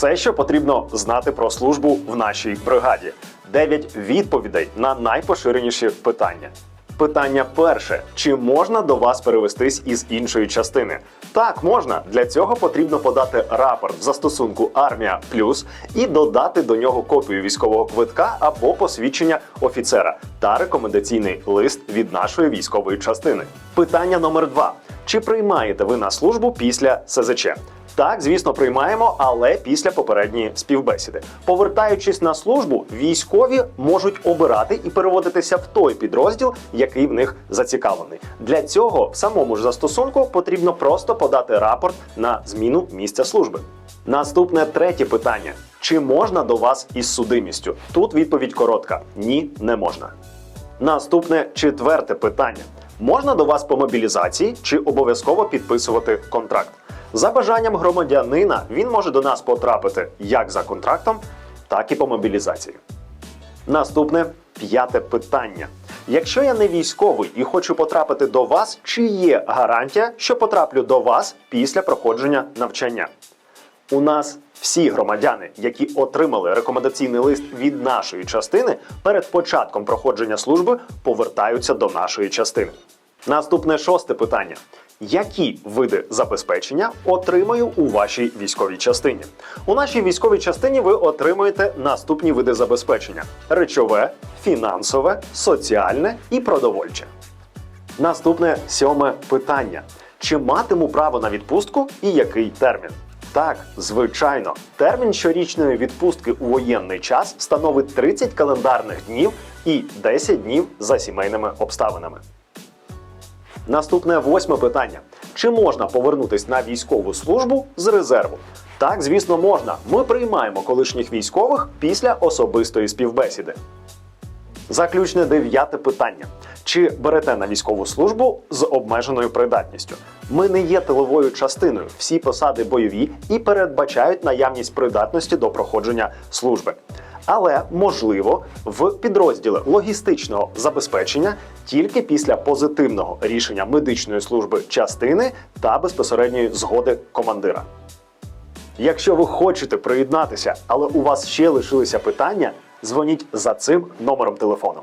Все, що потрібно знати про службу в нашій бригаді. 9 відповідей на найпоширеніші питання. Питання перше: чи можна до вас перевестись із іншої частини? Так, можна. Для цього потрібно подати рапорт в застосунку Армія Плюс і додати до нього копію військового квитка або посвідчення офіцера та рекомендаційний лист від нашої військової частини. Питання номер два: чи приймаєте ви на службу після СЗЧ? Так, звісно, приймаємо, але після попередньої співбесіди. Повертаючись на службу, військові можуть обирати і переводитися в той підрозділ, який в них зацікавлений. Для цього в самому ж застосунку потрібно просто подати рапорт на зміну місця служби. Наступне третє питання: чи можна до вас із судимістю? Тут відповідь коротка: ні, не можна. Наступне четверте питання: можна до вас по мобілізації чи обов'язково підписувати контракт? За бажанням громадянина він може до нас потрапити як за контрактом, так і по мобілізації. Наступне п'яте питання. Якщо я не військовий і хочу потрапити до вас, чи є гарантія, що потраплю до вас після проходження навчання? У нас всі громадяни, які отримали рекомендаційний лист від нашої частини, перед початком проходження служби повертаються до нашої частини. Наступне шосте питання: які види забезпечення отримаю у вашій військовій частині? У нашій військовій частині ви отримуєте наступні види забезпечення: речове, фінансове, соціальне і продовольче. Наступне сьоме питання: чи матиму право на відпустку і який термін? Так, звичайно, термін щорічної відпустки у воєнний час становить 30 календарних днів і 10 днів за сімейними обставинами. Наступне восьме питання: чи можна повернутись на військову службу з резерву? Так, звісно, можна. Ми приймаємо колишніх військових після особистої співбесіди. Заключне дев'яте питання: чи берете на військову службу з обмеженою придатністю? Ми не є тиловою частиною. Всі посади бойові і передбачають наявність придатності до проходження служби. Але можливо в підрозділи логістичного забезпечення тільки після позитивного рішення медичної служби частини та безпосередньої згоди командира. Якщо ви хочете приєднатися, але у вас ще лишилися питання, дзвоніть за цим номером телефону.